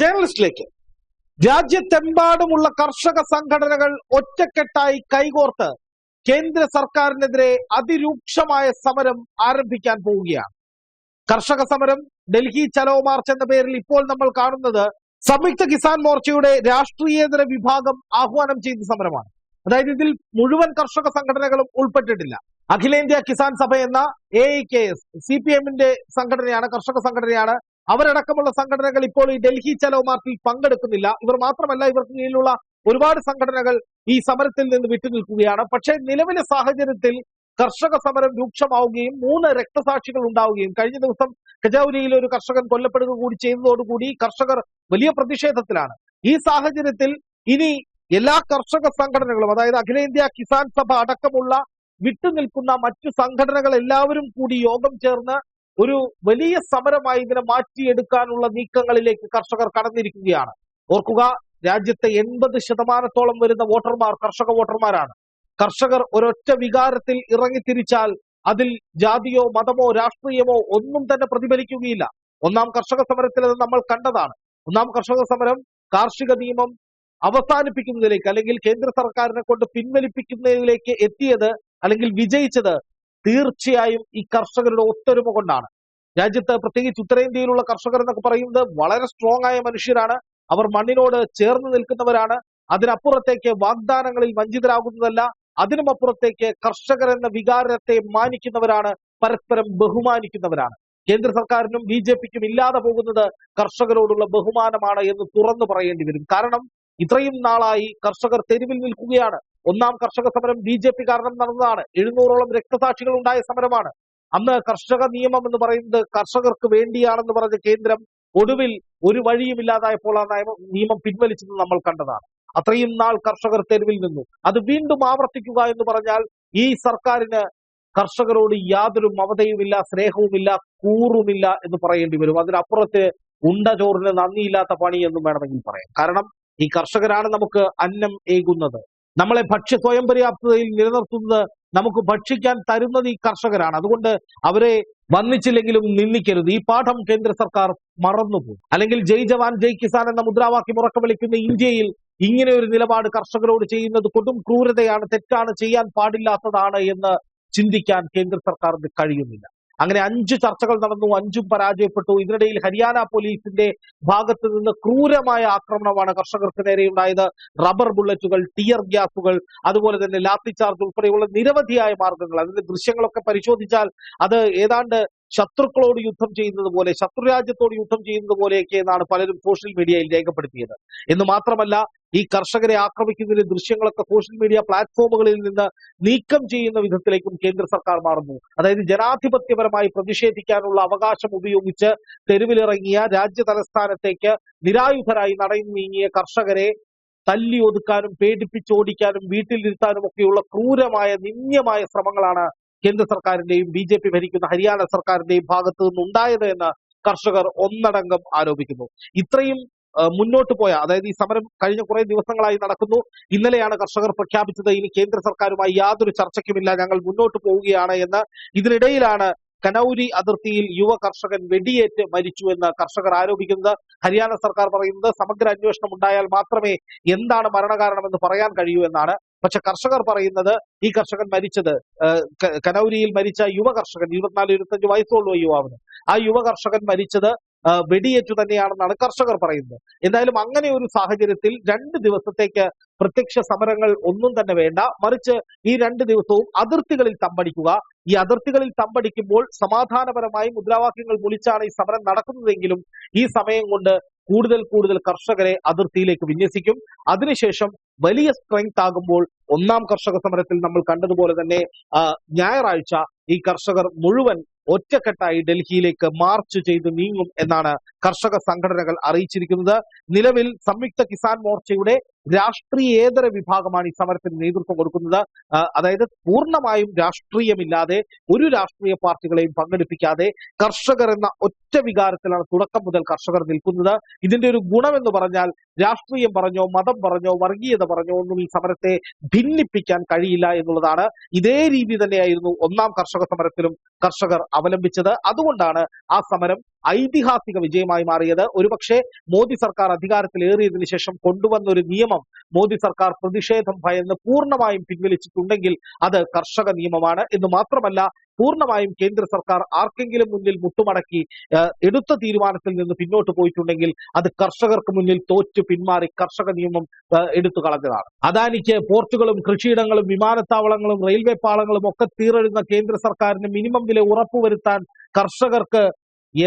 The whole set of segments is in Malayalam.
ജേർണലിസ്റ്റിലേക്ക് രാജ്യത്തെമ്പാടുമുള്ള കർഷക സംഘടനകൾ ഒറ്റക്കെട്ടായി കൈകോർത്ത് കേന്ദ്ര സർക്കാരിനെതിരെ അതിരൂക്ഷമായ സമരം ആരംഭിക്കാൻ പോവുകയാണ്. കർഷക സമരം ഡൽഹി ചലോ മാർച്ച് എന്ന പേരിൽ ഇപ്പോൾ നമ്മൾ കാണുന്നത് സംയുക്ത കിസാൻ മോർച്ചയുടെ രാഷ്ട്രീയേതര വിഭാഗം ആഹ്വാനം ചെയ്ത സമരമാണ്. അതായത് ഇതിൽ മുഴുവൻ കർഷക സംഘടനകളും ഉൾപ്പെട്ടിട്ടില്ല. അഖിലേന്ത്യാ കിസാൻ സഭ എന്ന A I K S C P എമ്മിന്റെ സംഘടനയാണ് കർഷക സംഘടനയാണ് അവരടക്കമുള്ള സംഘടനകൾ ഇപ്പോൾ ഈ ഡൽഹി ചലോ മാർച്ചിൽ പങ്കെടുക്കുന്നില്ല. ഇവർ മാത്രമല്ല ഇവർക്ക് കീഴിലുള്ള ഒരുപാട് സംഘടനകൾ ഈ സമരത്തിൽ നിന്ന് വിട്ടുനിൽക്കുകയാണ്. പക്ഷേ നിലവിലെ സാഹചര്യത്തിൽ കർഷക സമരം രൂക്ഷമാവുകയും മൂന്ന് രക്തസാക്ഷികൾ ഉണ്ടാവുകയും കഴിഞ്ഞ ദിവസം കജൌരിയിൽ ഒരു കർഷകൻ കൊല്ലപ്പെടുക കൂടി ചെയ്തതോടുകൂടി കർഷകർ വലിയ പ്രതിഷേധത്തിലാണ്. ഈ സാഹചര്യത്തിൽ ഇനി എല്ലാ കർഷക സംഘടനകളും അതായത് അഖിലേന്ത്യാ കിസാൻ സഭ അടക്കമുള്ള വിട്ടുനിൽക്കുന്ന മറ്റു സംഘടനകൾ എല്ലാവരും കൂടി യോഗം ചേർന്ന് ഒരു വലിയ സമരമായി ഇതിനെ മാറ്റിയെടുക്കാനുള്ള നീക്കങ്ങളിലേക്ക് കർഷകർ കടന്നിരിക്കുകയാണ്. ഓർക്കുക രാജ്യത്തെ എൺപത് ശതമാനത്തോളം വരുന്ന വോട്ടർമാർ കർഷക വോട്ടർമാരാണ്. കർഷകർ ഒരൊറ്റ വികാരത്തിൽ ഇറങ്ങിത്തിരിച്ചാൽ അതിൽ ജാതിയോ മതമോ രാഷ്ട്രീയമോ ഒന്നും തന്നെ പ്രതിഫലിക്കുകയില്ല. ഒന്നാം കർഷക സമരത്തിൽ അത് നമ്മൾ കണ്ടതാണ്. ഒന്നാം കർഷക സമരം കാർഷിക നിയമം അവസാനിപ്പിക്കുന്നതിലേക്ക് അല്ലെങ്കിൽ കേന്ദ്ര സർക്കാരിനെ കൊണ്ട് പിൻവലിപ്പിക്കുന്നതിലേക്ക് എത്തിയത് അല്ലെങ്കിൽ വിജയിച്ചത് തീർച്ചയായും ഈ കർഷകരുടെ ഒത്തൊരുമ കൊണ്ടാണ്. രാജ്യത്ത് പ്രത്യേകിച്ച് ഉത്തരേന്ത്യയിലുള്ള കർഷകർ എന്നൊക്കെ പറയുന്നത് വളരെ സ്ട്രോങ് ആയ മനുഷ്യരാണ്. അവർ മണ്ണിനോട് ചേർന്ന് നിൽക്കുന്നവരാണ്. അതിനപ്പുറത്തേക്ക് വാഗ്ദാനങ്ങളിൽ വഞ്ചിതരാകുന്നതല്ല അതിനുമപ്പുറത്തേക്ക് കർഷകർ എന്ന വികാരത്തെ മാനിക്കുന്നവരാണ് പരസ്പരം ബഹുമാനിക്കുന്നവരാണ്. കേന്ദ്ര സർക്കാരിനും ബി ജെ പിക്കും ഇല്ലാതെ പോകുന്നത് കർഷകരോടുള്ള ബഹുമാനമാണ് എന്ന് തുറന്നു പറയേണ്ടി വരും. കാരണം ഇത്രയും നാളായി കർഷകർ തെരുവിൽ നിൽക്കുകയാണ്. ഒന്നാം കർഷക സമരം ബി ജെ പി കാരണം നടന്നതാണ്. എഴുന്നൂറോളം രക്തസാക്ഷികൾ ഉണ്ടായ സമരമാണ്. അന്ന് കർഷക നിയമം എന്ന് പറയുന്നത് കർഷകർക്ക് വേണ്ടിയാണെന്ന് പറഞ്ഞ കേന്ദ്രം ഒടുവിൽ ഒരു വഴിയുമില്ലാതായപ്പോൾ ആ നിയമം നിയമം പിൻവലിച്ചത് നമ്മൾ കണ്ടതാണ്. അത്രയും നാൾ കർഷകർ തെരുവിൽ നിന്നു. അത് വീണ്ടും ആവർത്തിക്കുക എന്ന് പറഞ്ഞാൽ ഈ സർക്കാരിന് കർഷകരോട് യാതൊരു മമതയുമില്ല സ്നേഹവുമില്ല കൂറുമില്ല എന്ന് പറയേണ്ടി വരും. അതിനപ്പുറത്ത് ഉണ്ട ചോറിന് നന്ദിയില്ലാത്ത പണി എന്നും വേണമെങ്കിൽ പറയാം. കാരണം ഈ കർഷകരാണ് നമുക്ക് അന്നം ഏകുന്നത്. നമ്മളെ ഭക്ഷ്യ സ്വയം പര്യാപ്തതയിൽ നിലനിർത്തുന്നത് നമുക്ക് ഭക്ഷിക്കാൻ തരുന്നത് ഈ കർഷകരാണ്. അതുകൊണ്ട് അവരെ വന്നിച്ചില്ലെങ്കിലും നിന്ദിക്കരുത്. ഈ പാഠം കേന്ദ്ര സർക്കാർ മറന്നുപോകും അല്ലെങ്കിൽ ജയ് ജവാൻ ജയ് കിസാൻ എന്ന മുദ്രാവാക്യം ഉറക്കം വിളിക്കുന്ന ഇന്ത്യയിൽ ഇങ്ങനെ ഒരു നിലപാട് കർഷകരോട് ചെയ്യുന്നത് കൊടും ക്രൂരതയാണ്. തെറ്റാണ്. ചെയ്യാൻ പാടില്ലാത്തതാണ് എന്ന് ചിന്തിക്കാൻ കേന്ദ്ര സർക്കാരിന് കഴിയുന്നില്ല. അങ്ങനെ അഞ്ച് ചർച്ചകൾ നടന്നു അഞ്ചും പരാജയപ്പെട്ടു. ഇതിനിടയിൽ ഹരിയാന പോലീസിന്റെ ഭാഗത്ത് നിന്ന് ക്രൂരമായ ആക്രമണമാണ് കർഷകർക്ക് നേരെ ഉണ്ടായത്. റബ്ബർ ബുള്ളറ്റുകൾ ടിയർ ഗ്യാസുകൾ അതുപോലെ തന്നെ ലാത്തി ചാർജ് ഉൾപ്പെടെയുള്ള നിരവധിയായ മാർഗങ്ങൾ അതിന്റെ ദൃശ്യങ്ങളൊക്കെ പരിശോധിച്ചാൽ അത് ഏതാണ്ട് ശത്രുക്കളോട് യുദ്ധം ചെയ്യുന്നത് പോലെ ശത്രുരാജ്യത്തോട് യുദ്ധം ചെയ്യുന്നത് പോലെയൊക്കെ എന്നാണ് പലരും സോഷ്യൽ മീഡിയയിൽ രേഖപ്പെടുത്തിയത്. എന്ന് മാത്രമല്ല ഈ കർഷകരെ ആക്രമിക്കുന്നതിന്റെ ദൃശ്യങ്ങളൊക്കെ സോഷ്യൽ മീഡിയ പ്ലാറ്റ്ഫോമുകളിൽ നിന്ന് നീക്കം ചെയ്യുന്ന വിധത്തിലേക്കും കേന്ദ്ര സർക്കാർ മാറുന്നു. അതായത് ജനാധിപത്യപരമായി പ്രതിഷേധിക്കാനുള്ള അവകാശം ഉപയോഗിച്ച് തെരുവിലിറങ്ങിയ രാജ്യ തലസ്ഥാനത്തേക്ക് നിരായുധരായി നടന്നു നീങ്ങിയ കർഷകരെ തല്ലി ഒതുക്കാനും പേടിപ്പിച്ചോടിക്കാനും വീട്ടിലിരുത്താനും ഒക്കെയുള്ള ക്രൂരമായ നിന്ദ്യമായ ശ്രമങ്ങളാണ് കേന്ദ്ര സർക്കാരിന്റെയും ബി ജെ പി ഭരിക്കുന്ന ഹരിയാന സർക്കാരിന്റെയും ഭാഗത്തു നിന്നുണ്ടായത് എന്ന് കർഷകർ ഒന്നടങ്കം ആരോപിക്കുന്നു. ഇത്രയും മുന്നോട്ട് പോയ അതായത് ഈ സമരം കഴിഞ്ഞ കുറെ ദിവസങ്ങളായി നടക്കുന്നു. ഇന്നലെയാണ് കർഷകർ പ്രഖ്യാപിച്ചത് ഇനി കേന്ദ്ര സർക്കാരുമായി യാതൊരു ചർച്ചയ്ക്കുമില്ല ഞങ്ങൾ മുന്നോട്ട് പോവുകയാണ് എന്ന്. ഇതിനിടയിലാണ് കനൌരി അതിർത്തിയിൽ യുവ കർഷകൻ വെടിയേറ്റ് മരിച്ചു എന്ന് കർഷകർ ആരോപിക്കുന്നത്. ഹരിയാന സർക്കാർ പറയുന്നത് സമഗ്ര അന്വേഷണം ഉണ്ടായാൽ മാത്രമേ എന്താണ് മരണകാരണമെന്ന് പറയാൻ കഴിയൂ എന്നാണ്. പക്ഷെ കർഷകർ പറയുന്നത് ഈ കർഷകൻ മരിച്ചത് കനൌരിയിൽ മരിച്ച യുവ കർഷകൻ ഇരുപത്തിനാല് ഇരുപത്തഞ്ച് വയസ്സുള്ള യുവാവിന്. ആ യുവ കർഷകൻ മരിച്ചത് വെടിയേറ്റു തന്നെയാണെന്നാണ് കർഷകർ പറയുന്നത്. എന്തായാലും അങ്ങനെ ഒരു സാഹചര്യത്തിൽ രണ്ട് ദിവസത്തേക്ക് പ്രത്യക്ഷ സമരങ്ങൾ ഒന്നും തന്നെ വേണ്ട. മറിച്ച് ഈ രണ്ട് ദിവസവും അതിർത്തികളിൽ തമ്പടിക്കുക. ഈ അതിർത്തികളിൽ തമ്പടിക്കുമ്പോൾ സമാധാനപരമായി മുദ്രാവാക്യങ്ങൾ വിളിച്ചാണ് ഈ സമരം നടക്കുന്നതെങ്കിലും ഈ സമയം കൊണ്ട് കൂടുതൽ കൂടുതൽ കർഷകരെ അതിർത്തിയിലേക്ക് വിന്യസിക്കും. അതിനുശേഷം വലിയ സ്ട്രെങ്ത് ആകുമ്പോൾ ഒന്നാം കർഷക സമരത്തിൽ നമ്മൾ കണ്ടതുപോലെ തന്നെ ഞായറാഴ്ച ഈ കർഷകർ മുഴുവൻ ഒറ്റക്കെട്ടായി ഡൽഹിയിലേക്ക് മാർച്ച് ചെയ്ത് നീങ്ങും എന്നാണ് കർഷക സംഘടനകൾ അറിയിച്ചിരിക്കുന്നത്. നിലവിൽ സംയുക്ത കിസാൻ മോർച്ചയുടെ രാഷ്ട്രീയേതര വിഭാഗമാണ് ഈ സമരത്തിന് നേതൃത്വം കൊടുക്കുന്നത്. അതായത് പൂർണമായും രാഷ്ട്രീയമില്ലാതെ ഒരു രാഷ്ട്രീയ പാർട്ടികളെയും പങ്കെടുപ്പിക്കാതെ കർഷകർ എന്ന ഒറ്റ വികാരത്തിലാണ് തുടക്കം മുതൽ കർഷകർ നിൽക്കുന്നത്. ഇതിന്റെ ഒരു ഗുണമെന്ന് പറഞ്ഞാൽ രാഷ്ട്രീയം പറഞ്ഞോ മതം പറഞ്ഞോ വർഗീയത പറഞ്ഞോ ഒന്നും ഈ സമരത്തെ ഭിന്നിപ്പിക്കാൻ കഴിയില്ല എന്നുള്ളതാണ്. ഇതേ രീതി തന്നെയായിരുന്നു ഒന്നാം കർഷക സമരത്തിലും കർഷകർ അവലംബിച്ചത്. അതുകൊണ്ടാണ് ആ സമരം ഐതിഹാസിക വിജയമായി മാറിയത്. ഒരുപക്ഷെ മോദി സർക്കാർ അധികാരത്തിലേറിയതിനു ശേഷം കൊണ്ടുവന്ന ഒരു നിയമം മോദി സർക്കാർ പ്രതിഷേധം ഭയന്ന് പൂർണമായും പിൻവലിച്ചിട്ടുണ്ടെങ്കിൽ അത് കർഷക നിയമമാണ്. എന്ന് മാത്രമല്ല പൂർണമായും കേന്ദ്ര സർക്കാർ ആർക്കെങ്കിലും മുന്നിൽ മുട്ടുമടക്കി എടുത്ത തീരുമാനത്തിൽ നിന്ന് പിന്നോട്ട് പോയിട്ടുണ്ടെങ്കിൽ അത് കർഷകർക്ക് മുന്നിൽ തോറ്റു പിന്മാറി കർഷക നിയമം എടുത്തു കളഞ്ഞതാണ്. അദാനിക്ക് പോർട്ടുകളും കൃഷിയിടങ്ങളും വിമാനത്താവളങ്ങളും റെയിൽവേ പാളങ്ങളും ഒക്കെ തീറഴുന്ന കേന്ദ്ര സർക്കാരിന് മിനിമം വില ഉറപ്പുവരുത്താൻ കർഷകർക്ക്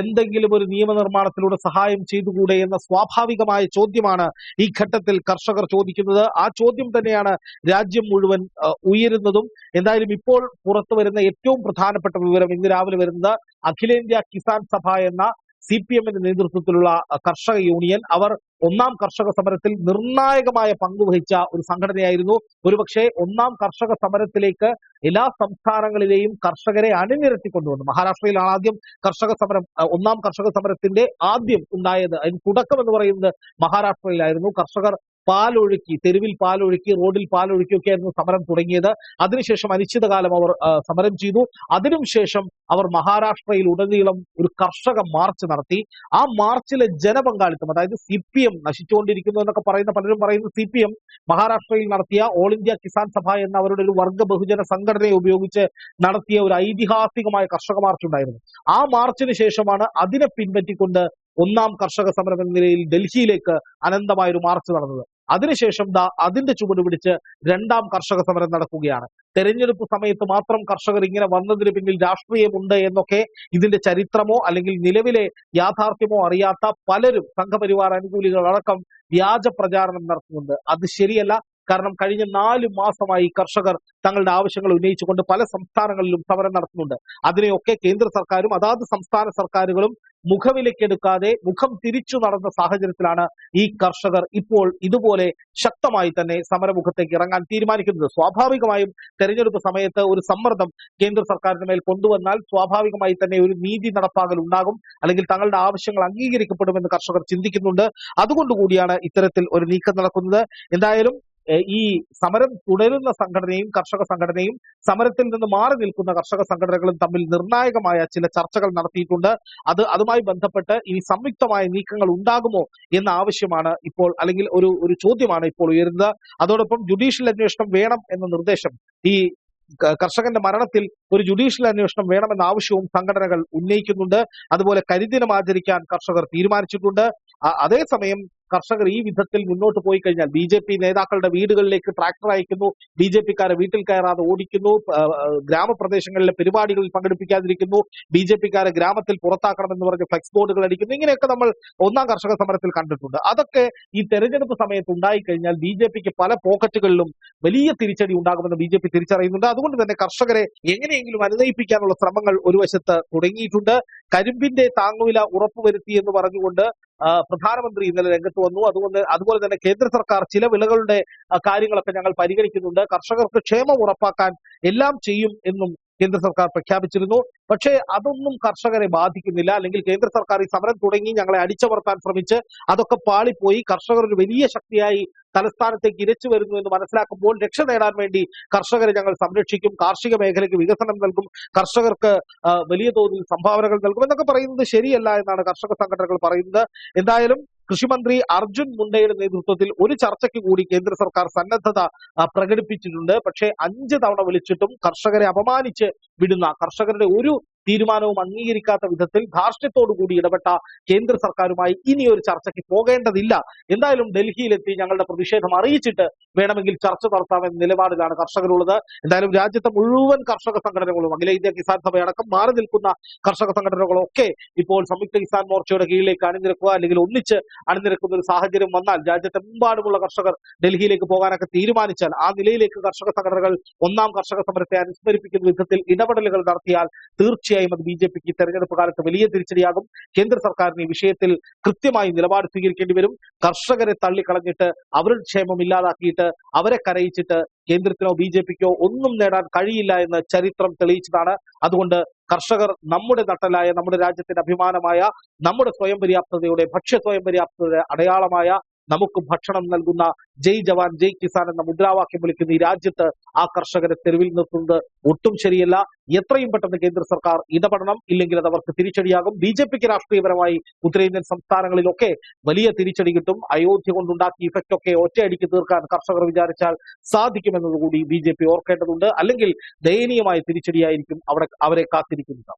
എന്തെങ്കിലും ഒരു നിയമനിർമ്മാണത്തിലൂടെ സഹായം ചെയ്തുകൂടെ എന്ന സ്വാഭാവികമായ ചോദ്യമാണ് ഈ ഘട്ടത്തിൽ കർഷകർ ചോദിക്കുന്നത്. ആ ചോദ്യം തന്നെയാണ് രാജ്യം മുഴുവൻ ഉയരുന്നതും. എന്തായാലും ഇപ്പോൾ പുറത്തു വരുന്ന ഏറ്റവും പ്രധാനപ്പെട്ട വിവരം ഇന്ന് രാവിലെ വരുന്നത് അഖിലേന്ത്യാ കിസാൻ സഭ എന്ന സി പി എമ്മിന്റെ നേതൃത്വത്തിലുള്ള കർഷക യൂണിയൻ അവർ ഒന്നാം കർഷക സമരത്തിൽ നിർണായകമായ പങ്കുവഹിച്ച ഒരു സംഘടനയായിരുന്നു. ഒരുപക്ഷെ ഒന്നാം കർഷക സമരത്തിലേക്ക് എല്ലാ സംസ്ഥാനങ്ങളിലെയും കർഷകരെ അണിനിരത്തിക്കൊണ്ടുവന്നു. മഹാരാഷ്ട്രയിലാണ് ആദ്യം കർഷക സമരം ഒന്നാം കർഷക സമരത്തിന്റെ ആദ്യം ഉണ്ടായത്. അതിന് തുടക്കം എന്ന് പറയുന്നത് മഹാരാഷ്ട്രയിലായിരുന്നു. കർഷകർ പാലൊഴുക്കി തെരുവിൽ പാലൊഴുക്കി റോഡിൽ പാലൊഴുക്കി ഒക്കെ ആയിരുന്നു സമരം തുടങ്ങിയത്. അതിനുശേഷം അനിശ്ചിതകാലം അവർ സമരം ചെയ്തു. അതിനുശേഷം അവർ മഹാരാഷ്ട്രയിൽ ഉടനീളം ഒരു കർഷക മാർച്ച് നടത്തി. ആ മാർച്ചിലെ ജനപങ്കാളിത്തം അതായത് സി പി എം നശിച്ചുകൊണ്ടിരിക്കുന്നു എന്നൊക്കെ പറയുന്ന പലരും പറയുന്ന സി പി എം മഹാരാഷ്ട്രയിൽ നടത്തിയ ഓൾ ഇന്ത്യ കിസാൻ സഭ എന്ന അവരുടെ ഒരു വർഗ ബഹുജന സംഘടനയെ ഉപയോഗിച്ച് നടത്തിയ ഒരു ഐതിഹാസികമായ കർഷക മാർച്ച് ഉണ്ടായിരുന്നു. ആ മാർച്ചിന് ശേഷമാണ് അതിനെ പിൻപറ്റിക്കൊണ്ട് ഒന്നാം കർഷക സമരം എന്ന നിലയിൽ ഡൽഹിയിലേക്ക് അനന്തമായ ഒരു മാർച്ച് നടന്നത്. അതിനുശേഷം ദാ അതിന്റെ ചുവട് പിടിച്ച് രണ്ടാം കർഷക സമരം നടക്കുകയാണ്. തെരഞ്ഞെടുപ്പ് സമയത്ത് മാത്രം കർഷകർ ഇങ്ങനെ വന്നതിന് പിന്നിൽ രാഷ്ട്രീയമുണ്ട് എന്നൊക്കെ ഇതിന്റെ ചരിത്രമോ അല്ലെങ്കിൽ നിലവിലെ യാഥാർത്ഥ്യമോ അറിയാത്ത പലരും സംഘപരിവാർ അനുകൂലികൾ അടക്കം വ്യാജ പ്രചാരണം നടത്തുന്നുണ്ട്. അത് ശരിയല്ല കാരണം കഴിഞ്ഞ നാല് മാസമായി കർഷകർ തങ്ങളുടെ ആവശ്യങ്ങൾ ഉന്നയിച്ചുകൊണ്ട് പല സംസ്ഥാനങ്ങളിലും സമരം നടത്തുന്നുണ്ട്. അതിനെയൊക്കെ കേന്ദ്ര സർക്കാരും അതാത് സംസ്ഥാന സർക്കാരുകളും മുഖവിലക്കെടുക്കാതെ മുഖം തിരിച്ചു നടന്ന സാഹചര്യത്തിലാണ് ഈ കർഷകർ ഇപ്പോൾ ഇതുപോലെ ശക്തമായി തന്നെ സമരമുഖത്തേക്ക് ഇറങ്ങാൻ തീരുമാനിക്കുന്നത്. സ്വാഭാവികമായും തെരഞ്ഞെടുപ്പ് സമയത്ത് ഒരു സമ്മർദ്ദം കേന്ദ്ര സർക്കാരിന് മേൽ കൊണ്ടുവന്നാൽ സ്വാഭാവികമായി തന്നെ ഒരു നീതി നടപ്പാകൽ ഉണ്ടാകും. അല്ലെങ്കിൽ തങ്ങളുടെ ആവശ്യങ്ങൾ അംഗീകരിക്കപ്പെടുമെന്ന് കർഷകർ ചിന്തിക്കുന്നുണ്ട്. അതുകൊണ്ടുകൂടിയാണ് ഇത്തരത്തിൽ ഒരു നീക്കം നടക്കുന്നത്. എന്തായാലും ഈ സമരം തുടരുന്ന സംഘടനയും കർഷക സംഘടനയും സമരത്തിൽ നിന്ന് മാറി നിൽക്കുന്ന കർഷക സംഘടനകളും തമ്മിൽ നിർണായകമായ ചില ചർച്ചകൾ നടത്തിയിട്ടുണ്ട്. അത് അതുമായി ബന്ധപ്പെട്ട് ഇനി സംയുക്തമായ നീക്കങ്ങൾ ഉണ്ടാകുമോ എന്ന ആവശ്യമാണ് ഇപ്പോൾ അല്ലെങ്കിൽ ഒരു ഒരു ചോദ്യമാണ് ഇപ്പോൾ ഉയരുന്നത്. അതോടൊപ്പം ജുഡീഷ്യൽ അന്വേഷണം വേണം എന്ന നിർദ്ദേശം ഈ കർഷകന്റെ മരണത്തിൽ ഒരു ജുഡീഷ്യൽ അന്വേഷണം വേണമെന്ന ആവശ്യവും സംഘടനകൾ ഉന്നയിക്കുന്നുണ്ട്. അതുപോലെ കരിദിനം ആചരിക്കാൻ കർഷകർ തീരുമാനിച്ചിട്ടുണ്ട്. അതേസമയം കർഷകർ ഈ വിധത്തിൽ മുന്നോട്ട് പോയി കഴിഞ്ഞാൽ ബി ജെ പി നേതാക്കളുടെ വീടുകളിലേക്ക് ട്രാക്ടർ അയക്കുന്നു ബി ജെ പിക്കാരെ വീട്ടിൽ കയറാതെ ഓടിക്കുന്നു ഗ്രാമപ്രദേശങ്ങളിലെ പരിപാടികളിൽ പങ്കെടുപ്പിക്കാതിരിക്കുന്നു ബി ജെ പിക്കാരെ ഗ്രാമത്തിൽ പുറത്താക്കണമെന്ന് പറഞ്ഞ് ഫ്ലെക്സ് ബോർഡുകൾ അടിക്കുന്നു. ഇങ്ങനെയൊക്കെ നമ്മൾ ഒന്നാം കർഷക സമരത്തിൽ കണ്ടിട്ടുണ്ട്. അതൊക്കെ ഈ തെരഞ്ഞെടുപ്പ് സമയത്ത് ഉണ്ടായിക്കഴിഞ്ഞാൽ ബി ജെ പിക്ക് പല പോക്കറ്റുകളിലും വലിയ തിരിച്ചടി ഉണ്ടാകുമെന്ന് ബി ജെ പി തിരിച്ചറിയുന്നുണ്ട്. അതുകൊണ്ട് തന്നെ കർഷകരെ എങ്ങനെയെങ്കിലും അനുനയിപ്പിക്കാനുള്ള ശ്രമങ്ങൾ ഒരു വശത്ത് തുടങ്ങിയിട്ടുണ്ട്. കരിമ്പിന്റെ താങ്ങുവില ഉറപ്പുവരുത്തി എന്ന് പറഞ്ഞുകൊണ്ട് പ്രധാനമന്ത്രി ഇന്നലെ രംഗത്ത് വന്നു. അതുകൊണ്ട് അതുപോലെ തന്നെ കേന്ദ്ര സർക്കാർ ചില വിളകളുടെ കാര്യങ്ങളൊക്കെ ഞങ്ങൾ പരിഗണിക്കുന്നുണ്ട്. കർഷകർക്ക് ക്ഷേമം ഉറപ്പാക്കാൻ എല്ലാം ചെയ്യും എന്നും കേന്ദ്ര സർക്കാർ പ്രഖ്യാപിച്ചിരുന്നു. പക്ഷേ അതൊന്നും കർഷകരെ ബാധിക്കുന്നില്ല. അല്ലെങ്കിൽ കേന്ദ്ര സർക്കാർ ഈ സമരം തുടങ്ങി ഞങ്ങളെ അടിച്ചമർത്താൻ ശ്രമിച്ച് അതൊക്കെ പാളിപ്പോയി. കർഷകർ ഒരു വലിയ ശക്തിയായി തലസ്ഥാനത്തേക്ക് ഇരച്ചു വരുന്നു എന്ന് മനസ്സിലാക്കുമ്പോൾ രക്ഷ നേടാൻ വേണ്ടി കർഷകരെ ഞങ്ങൾ സംരക്ഷിക്കും. കാർഷിക മേഖലയ്ക്ക് വികസനം നൽകും. കർഷകർക്ക് വലിയ തോതിൽ സംഭാവനകൾ നൽകും. എന്നൊക്കെ പറയുന്നത് ശരിയല്ല എന്നാണ് കർഷക സംഘടനകൾ പറയുന്നത്. എന്തായാലും കൃഷിമന്ത്രി അർജുൻ മുണ്ടയുടെ നേതൃത്വത്തിൽ ഒരു ചർച്ചയ്ക്ക് കൂടി കേന്ദ്ര സർക്കാർ സന്നദ്ധത പ്രകടിപ്പിച്ചിട്ടുണ്ട്. പക്ഷേ അഞ്ച് തവണ വിളിച്ചിട്ടും കർഷകരെ അപമാനിച്ച് വിടുന്ന കർഷകരുടെ ഒരു തീരുമാനവും അംഗീകരിക്കാത്ത വിധത്തിൽ ധാർഷ്ട്യത്തോടുകൂടി ഇടപെട്ട കേന്ദ്ര സർക്കാരുമായി ഇനി ഒരു ചർച്ചയ്ക്ക് പോകേണ്ടതില്ല. എന്തായാലും ഡൽഹിയിലെത്തി ഞങ്ങളുടെ പ്രതിഷേധം അറിയിച്ചിട്ട് വേണമെങ്കിൽ ചർച്ച നടത്താമെന്ന നിലപാടിലാണ് കർഷകരുള്ളത്. എന്തായാലും രാജ്യത്തെ മുഴുവൻ കർഷക സംഘടനകളും അഖില ഇന്ത്യ കിസാൻ സഭയടക്കം മാറി നിൽക്കുന്ന കർഷക സംഘടനകളൊക്കെ ഇപ്പോൾ സംയുക്ത കിസാൻ മോർച്ചയുടെ കീഴിലേക്ക് അണിനിരക്കുക അല്ലെങ്കിൽ ഒന്നിച്ച് അണിനിരക്കുന്ന ഒരു സാഹചര്യം വന്നാൽ രാജ്യത്തെമ്പാടുമുള്ള കർഷകർ ഡൽഹിയിലേക്ക് പോകാനൊക്കെ തീരുമാനിച്ചാൽ ആ നിലയിലേക്ക് കർഷക സംഘടനകൾ ഒന്നാം കർഷക സമരത്തെ അനുസ്മരിപ്പിക്കുന്ന വിധത്തിൽ ഇടപെടലുകൾ നടത്തിയാൽ തീർച്ചയായും അത് ബി ജെ പിക്ക് തെരഞ്ഞെടുപ്പ് കാലത്ത് വലിയ തിരിച്ചടിയാകും. കേന്ദ്ര സർക്കാരിന് ഈ വിഷയത്തിൽ കൃത്യമായി നിലപാട് സ്വീകരിക്കേണ്ടി വരും. കർഷകരെ തള്ളിക്കളഞ്ഞിട്ട് അവരുടെ ക്ഷേമം ഇല്ലാതാക്കിയിട്ട് അവരെ കരയിച്ചിട്ട് കേന്ദ്രത്തിനോ ബി ജെ പിക്കോ ഒന്നും നേടാൻ കഴിയില്ല എന്ന് ചരിത്രം തെളിയിച്ചതാണ്. അതുകൊണ്ട് കർഷകർ നമ്മുടെ നട്ടലായ നമ്മുടെ രാജ്യത്തിന്റെ അഭിമാനമായ നമ്മുടെ സ്വയം പര്യാപ്തതയുടെ ഭക്ഷ്യ സ്വയം പര്യാപ്തതയുടെ അടയാളമായ നമുക്ക് ഭക്ഷണം നൽകുന്ന ജയ് ജവാൻ ജയ് കിസാൻ എന്ന മുദ്രാവാക്യം വിളിക്കുന്ന ഈ രാജ്യത്ത് ആ കർഷകരെ തെരുവിൽ നിർത്തുന്നത് ഒട്ടും ശരിയല്ല. എത്രയും പെട്ടെന്ന് കേന്ദ്ര സർക്കാർ ഇടപെടണം. ഇല്ലെങ്കിൽ അത് അവർക്ക് തിരിച്ചടിയാകും. ബി ജെ പിക്ക് രാഷ്ട്രീയപരമായി ഉത്തരേന്ത്യൻ സംസ്ഥാനങ്ങളിലൊക്കെ വലിയ തിരിച്ചടി കിട്ടും. അയോധ്യ കൊണ്ടുണ്ടാക്കിയ ഇഫക്റ്റ് ഒക്കെ ഒറ്റയടിക്ക് തീർക്കാൻ കർഷകർ വിചാരിച്ചാൽ സാധിക്കുമെന്നതുകൂടി ബി ജെ പി ഓർക്കേണ്ടതുണ്ട്. അല്ലെങ്കിൽ ദയനീയമായ തിരിച്ചടിയായിരിക്കും അവിടെ അവരെ കാത്തിരിക്കുന്നത്.